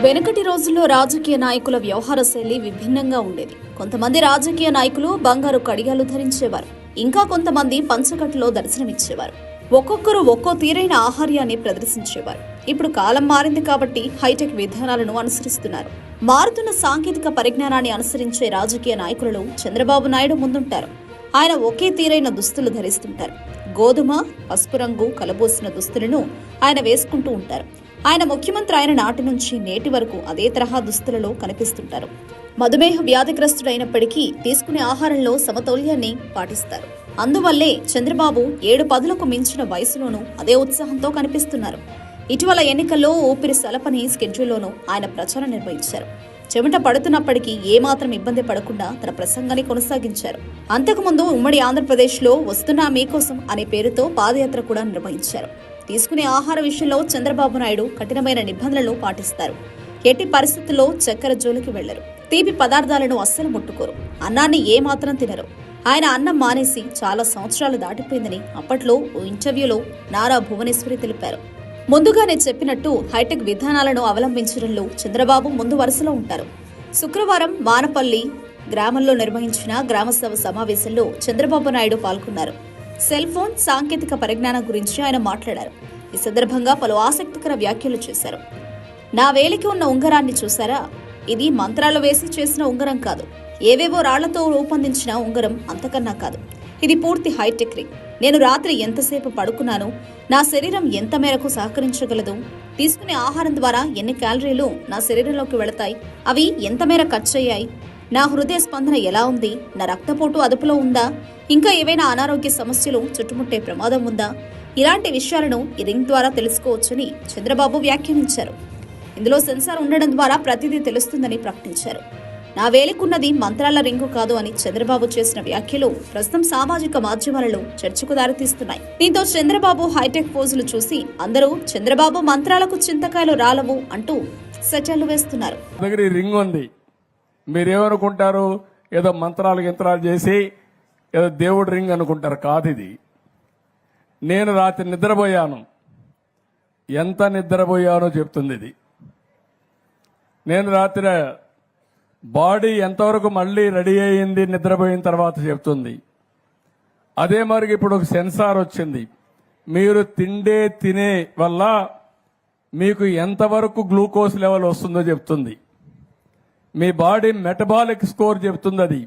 వెనుకటి రోజుల్లో రాజకీయ నాయకుల వ్యవహార శైలి విభిన్నంగా ఉండేది. కొంతమంది రాజకీయ నాయకులు బంగారు కడియాలు ధరించేవారు. ఇంకా కొంతమంది పంచకట్టులో దర్శనమిచ్చేవారు. ఒక్కొక్కరు ఒక్కో తీరైన ఆహార్యాన్ని ప్రదర్శించేవారు. ఇప్పుడు కాలం మారింది కాబట్టి హైటెక్ విధానాలను అనుసరిస్తున్నారు. మారుతున్న సాంకేతిక పరిజ్ఞానాన్ని అనుసరించే రాజకీయ నాయకులలో చంద్రబాబు నాయుడు ముందుంటారు. ఆయన ఒకే తీరైన దుస్తులు ధరిస్తుంటారు. గోధుమ పసుపు రంగు కలబోసిన దుస్తులను ఆయన వేసుకుంటూ ఉంటారు. ఆయన ముఖ్యమంత్రి అయిన నాటి నుంచి నేటి వరకు అదే తరహా దుస్తులలో కనిపిస్తుంటారు. మధుమేహ వ్యాధిగ్రస్తుడైనప్పటికీ తీసుకునే ఆహారంలో సమతౌల్యాన్ని పాటిస్తారు. అందువల్లే చంద్రబాబు ఏడు పదులకు మించిన వయసులోనూ అదే ఉత్సాహంతో కనిపిస్తున్నారు. ఇటీవల ఎన్నికల్లో ఊపిరి సలపని స్కెడ్యూల్లోనూ ఆయన ప్రచారం నిర్వహించారు. చెమట పడుతున్నప్పటికీ ఏమాత్రం ఇబ్బంది పడకుండా తన ప్రసంగాన్ని కొనసాగించారు. అంతకుముందు ఉమ్మడి ఆంధ్రప్రదేశ్లో వస్తున్నా మీకోసం అనే పేరుతో పాదయాత్ర కూడా నిర్వహించారు. తీసుకునే ఆహార విషయంలో చంద్రబాబు నాయుడు కఠినమైన నిబంధనలు పాటిస్తారు. ఎట్టి పరిస్థితుల్లో చక్కెర జోలికి వెళ్ళరు. తీపి పదార్థాలను అస్సలు ముట్టుకోరు. అన్నాన్ని ఏమాత్రం తినరు. ఆయన అన్నం మానేసి చాలా సంవత్సరాలు దాటిపోయిందని అప్పట్లో ఓ ఇంటర్వ్యూలో నారా భువనేశ్వరి తెలిపారు. ముందుగానే చెప్పినట్టు హైటెక్ విధానాలను అవలంబించడంలో చంద్రబాబు ముందు వరుసలో ఉంటారు. శుక్రవారం వానపల్లి గ్రామంలో నిర్వహించిన గ్రామసభ సమావేశంలో చంద్రబాబు నాయుడు పాల్గొన్నారు. సెల్ ఫోన్ సాంకేతిక పరిజ్ఞానం గురించి ఆయన మాట్లాడారు. ఈ సందర్భంగా పలు ఆసక్తికర వ్యాఖ్యలు చేశారు. నా వేలికి ఉన్న ఉంగరాన్ని చూసారా ఇది మంత్రాలు వేసి చేసిన ఉంగరం కాదు. ఏవేవో రాళ్ళతో రూపొందించిన ఉంగరం అంతకన్నా కాదు. ఇది పూర్తి హైటెక్ రింగ్. నేను రాత్రి ఎంతసేపు పడుకున్నాను? నా శరీరం ఎంత మేరకు సహకరించగలదు? తీసుకునే ఆహారం ద్వారా ఎన్ని క్యాలరీలు నా శరీరంలోకి వెళతాయి? అవి ఎంత మేర ఖర్చు అయ్యాయి నా హృదయ స్పందన ఎలా ఉంది? నా రక్తపోటు అదుపులో ఉందా? ఇంకా ఏవైనా అనారోగ్య సమస్యలు చుట్టుముట్టే ప్రమాదం ఉందా? ఇలాంటి విషయాలను ఈ రింగ్ ద్వారా తెలుసుకోవచ్చని చంద్రబాబు వ్యాఖ్యానించారు. ఇందులో సెన్సార్ ఉండడం ద్వారా ప్రతిదీ తెలుస్తుందని ప్రకటించారు. నా వేలికున్నది మంత్రాల రింగు కాదు అని చంద్రబాబు చేసిన వ్యాఖ్యలు ప్రస్తుతం సామాజిక మాధ్యమాలలో చర్చకు దారితీస్తున్నాయి. దీంతో చంద్రబాబు హైటెక్ పోజులు చూసి అందరూ చంద్రబాబు మంత్రాలకు చింతకాయలు రాలవు అంటూ సెటర్లు వేస్తున్నారు. రింగ్ ఉంది. మీరేమనుకుంటారు? ఏదో మంత్రాలు గింత్రాలు చేసి ఏదో దేవుడు రింగ్ అనుకుంటారు. కాదు ఇది. నేను రాత్రి నిద్రపోయాను. ఎంత నిద్రపోయానో చెప్తుంది ఇది. నేను రాత్రి బాడీ ఎంతవరకు మళ్ళీ రెడీ అయ్యింది నిద్రపోయిన తర్వాత చెప్తుంది. అదే మరి ఇప్పుడు ఒక సెన్సార్ వచ్చింది. మీరు తిండే తినే వల్ల మీకు ఎంతవరకు గ్లూకోజ్ లెవెల్ వస్తుందో చెప్తుంది. మీ బాడీ మెటబాలిక్ స్కోర్ చెబుతుంది అది